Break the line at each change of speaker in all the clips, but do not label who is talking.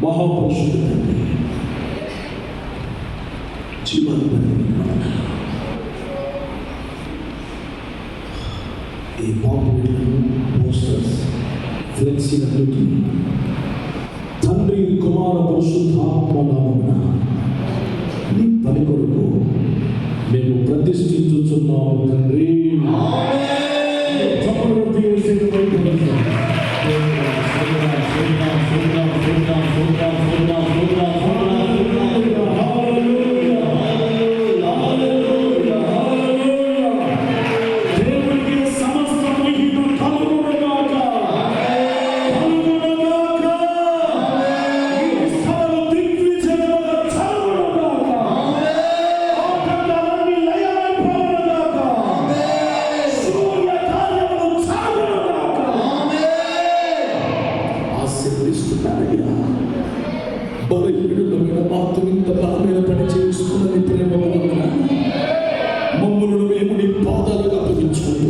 మహాపురుషుడు తండ్రి జీవన ఈ పాంప్లెట్లను పోస్టర్స్ ఫ్లెక్సీలన్నిటిని తండ్రి కుమార పరిశుద్ధాత్మ నామమున నీ పని కొరకు మేము ప్రతిష్ఠించుచున్నాము తండ్రి. చప్పట్లు కొట్టి ఆశీర్వదిస్తున్నాడయ్యా బలహీనుల మీద మాత్రం ఇంత బలమైన పని చేస్తున్నది ప్రేమ వలన మమ్మల్ని మేము నీ పాదాలకు అప్పగించుకుంటూ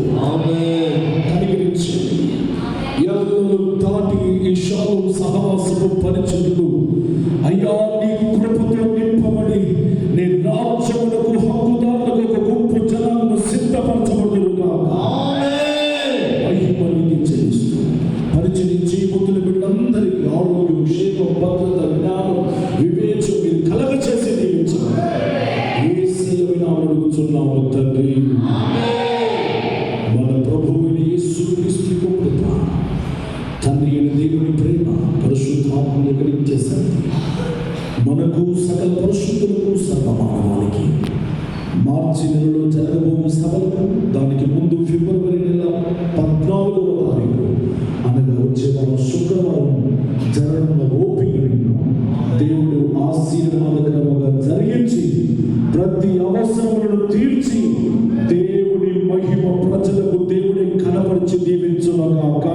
కనికరించండి ఎల్లలు దాటి ఈ శాలం సహవాసపు పరిచయులు మనకు సకల పరిశుద్ధులకు సర్వమానవానికి. మార్చి నెలలో జరగబోయే సభలకు దానికి ముందు ఫిబ్రవరి నెల పద్నాలుగవ తారీఖు అనగా వచ్చే వారం శుక్రవారం జరగడం ఓపికలను దేవుడు ఆశీర్వాదకరముగా జరిగించి ప్రతి అవసరములను తీర్చి దేవుడి మహిమ ప్రజలకు దేవుడే కనపరిచి దీవించునగాక.